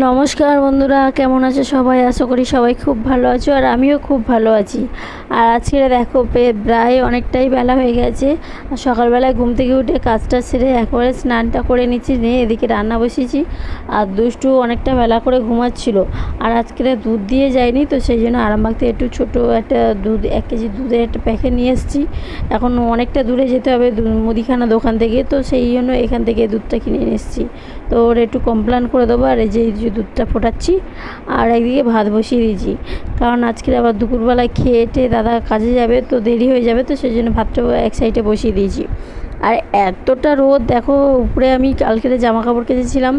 নমস্কার বন্ধুরা, কেমন আছে সবাই? আশা করি সবাই খুব ভালো আছো আর আমিও খুব ভালো আছি। আর আজকে দেখো প্রায় অনেকটাই বেলা হয়ে গেছে। আর সকালবেলায় ঘুম থেকে উঠে কাজটা সেরে একবারে স্নানটা করে নিচ্ছি, নিয়ে এদিকে রান্না বসিয়েছি। আর দুষ্টু অনেকটা বেলা করে ঘুমাচ্ছিল। আর আজকে দুধ দিয়ে যায়নি, তো সেই জন্য আরামবাগ থেকে একটু ছোটো একটা দুধ, এক কেজি দুধের একটা প্যাকেট নিয়ে এসেছি। এখন অনেকটা দূরে যেতে হবে মুদিখানা দোকান থেকে, তো সেই জন্য এখান থেকে দুধটা কিনে এসেছি। তো ওর একটু কমপ্লেন করে দেবো, আর এই যে যে দুধটা ফোটাচ্ছি আর একদিকে ভাত বসিয়ে দিয়েছি। কারণ আজকে আবার দুপুরবেলায় খেয়ে দাদা কাজে যাবে তো দেরি হয়ে যাবে তো সেই জন্য ভাতটা এক সাইডে বসিয়ে দিয়েছি। আর এতটা রোদ, দেখো উপরে আমি কালকে জামা কাপড় কেচেছিলাম,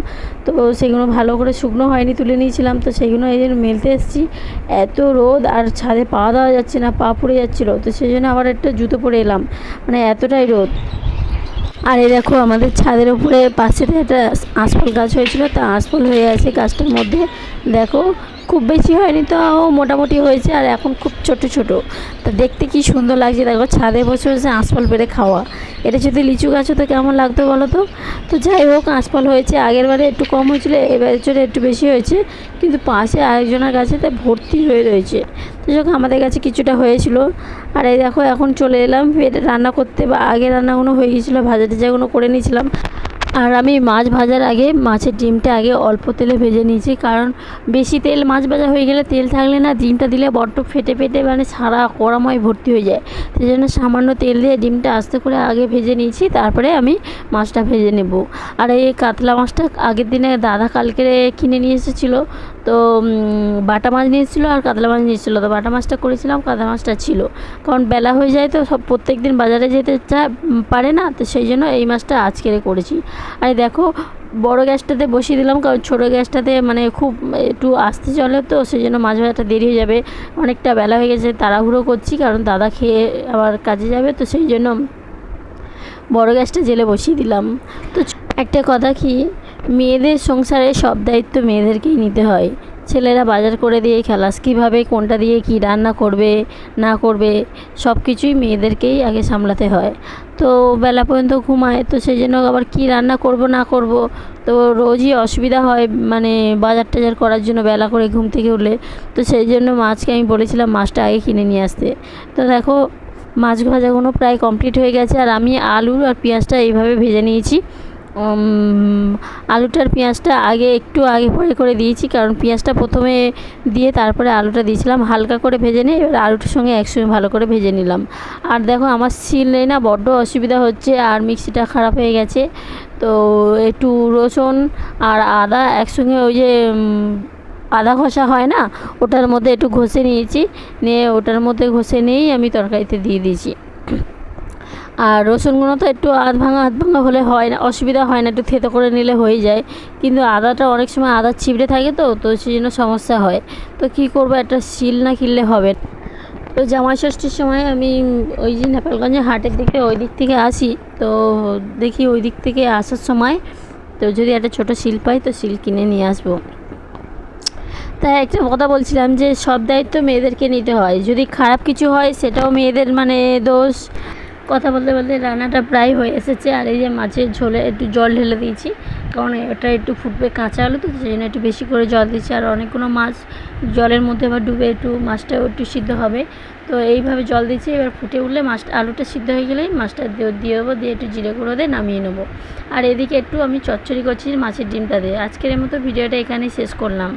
তো সেগুলো ভালো করে শুকনো হয়নি তুলে নিয়েছিলাম, তো সেইগুলো এই জন্য মেলতে এসেছি। এত রোদ আর ছাদে পা দেওয়া যাচ্ছে না, পা পড়ে যাচ্ছিল, তো সেই জন্য আবার একটা জুতো পরে এলাম। মানে এতটাই রোদ। আর এই দেখো আমাদের ছাদের উপরে পাশেতে একটা আঁশফল গাছ হয়েছিল, তা আঁশফল হয়ে আছে গাছটার মধ্যে। দেখো খুব বেশি হয়নি, তো মোটামুটি হয়েছে আর এখন খুব ছোট ছোট। তা দেখতে কি সুন্দর লাগছে দেখো, ছাদে বসে বসে আঁশফল পেড়ে খাওয়া। এটা যদি লিচু গাছ হতো কেমন লাগতো বলো তো? তো যাই হোক, আঁশফল হয়েছে, আগের বারে একটু কম হয়েছিল এবার বছরে একটু বেশি হয়েছে। কিন্তু পাশে আরেকজনের গাছেতে ভর্তি হয়ে রয়েছে। তো যখন আমাদের কাছে কিছুটা হয়েছিল। আর এই দেখো, এখন চলে এলাম রান্না করতে বা আগে রান্নাগুলো হয়ে গিয়েছিল ভাজা টাজাগুলো করে নিয়েছিলাম। আর আমি মাছ ভাজার আগে মাছের ডিমটা আগে অল্প তেলে ভেজে নিয়েছি, কারণ বেশি তেল মাছ ভাজা হয়ে গেলে তেল থাকলে না ডিমটা দিলে বড্ড ফেটে ফেটে মানে সারা কড়াময় ভর্তি হয়ে যায়। সেই জন্য সামান্য তেল দিয়ে ডিমটা আস্তে করে আগে ভেজে নিয়েছি, তারপরে আমি মাছটা ভেজে নেব। আর এই কাতলা মাছটা আগের দিনে দাদা কালকে কিনে নিয়ে এসেছিল, তো বাটা মাছ নিয়ে এসেছিল আর কাতলা মাছ নিয়ে এসেছিল। তো বাটা মাছটা করেছিলাম, কাতলা মাছটা ছিল। কারণ বেলা হয়ে যায় তো সব প্রত্যেক দিন বাজারে যেতে চা পারে না, তো সেই জন্য এই মাছটা আজকেরে করেছি। আর দেখো, বড় গ্যাসটাতে বসিয়ে দিলাম, কারণ ছোটো গ্যাসটাতে মানে খুব একটু আসতে চলে তো সেই জন্য মাঝে ভাজাটা দেরি হয়ে যাবে। অনেকটা বেলা হয়ে গেছে, তাড়াহুড়ো করছি, কারণ দাদা খেয়ে আবার কাজে যাবে, তো সেই জন্য বড় গ্যাসটা জেলে বসিয়ে দিলাম। তো একটা কথা কি, মেয়েদের সংসারে সব দায়িত্ব মেয়েদেরকেই নিতে হয়। ছেলেরা বাজার করে দিয়ে খেলাস। কীভাবে, কোনটা দিয়ে কি রান্না করবে, না করবে সব কিছুই মেয়েদেরকেই আগে সামলাতে হয়। তো বেলা পর্যন্ত ঘুমায়, তো সেই জন্য আবার কি রান্না করব, না করব, তো রোজই অসুবিধা হয় মানে বাজার টাজার করার জন্য বেলা করে ঘুম থেকে উঠলে। তো সেই জন্য মাছকে আমি বলেছিলাম, মাছটা আগে কিনে নিয়ে আসতে। তো দেখো, মাছ ভাজাগুলো প্রায় কমপ্লিট হয়ে গেছে, আর আমি আলু আর পেঁয়াজটা এইভাবে ভেজে নিয়েছি। আলুটার পেঁয়াজটা আগে একটু আগে পরে করে দিয়েছি, কারণ পেঁয়াজটা প্রথমে দিয়ে তারপরে আলুটা দিয়েছিলাম, হালকা করে ভেজে নিয়ে এবার আলুটার সঙ্গে একসঙ্গে ভালো করে ভেজে নিলাম। আর দেখো আমার শিলে না বড্ড অসুবিধা হচ্ছে আর মিক্সিটা খারাপ হয়ে গেছে, তো একটু রসুন আর আদা একসঙ্গে ওই যে আদা ঘষা হয় না, ওটার মধ্যে একটু ঘষে নিয়েছি, নিয়ে ওটার মধ্যে ঘষে নিয়েই আমি তরকারিতে দিয়ে দিয়েছি। আর রসুনগুলো তো একটু আধ ভাঙা আধ ভাঙা হলে হয় না, অসুবিধা হয় না, একটু থেতো করে নিলে হয়ে যায়। কিন্তু আদাটা অনেক সময় আদা ছিবড়ে থাকে তো তো সেই জন্য সমস্যা হয়। তো কী করব, একটা শিল না কিনলে হবে তো জামাই ষষ্ঠীর সময় আমি ওই যে নেপালগঞ্জে হাটের দিকে, ওই দিক থেকে আসি। তো দেখি ওই দিক থেকে আসার সময় তো যদি একটা ছোটো শিল পাই, তো শিল কিনে নিয়ে আসব। তাই একটা কথা বলছিলাম যে সব দায়িত্ব মেয়েদেরকে নিতে হয়। যদি খারাপ কিছু হয়, সেটাও মেয়েদের মানে দোষ। কথা বলতে বলতে রান্নাটা প্রায় হয়ে এসেছে। আর এই যে মাছের ঝোলে একটু জল ঢেলে দিয়েছি। কারণ এটা একটু ফুটবে কাঁচা আলু তো, সেই জন্য একটু বেশি করে জল দিচ্ছি আর অনেকগুলো মাছ জলের মধ্যে আবার ডুবে একটু মাছটাও একটু সিদ্ধ হবে। তো এইভাবে জল দিচ্ছি এবার ফুটে উঠলে মাছটা, আলুটা সিদ্ধ হয়ে গেলেই মাছটা দিয়ে দেবো, দিয়ে একটু জিরে গুঁড়ো দিয়ে নামিয়ে নেব। আর এদিকে একটু আমি চচ্চড়ি করছি মাছের ডিমটা দিয়ে। আজকের মতো ভিডিওটা এখানেই শেষ করলাম।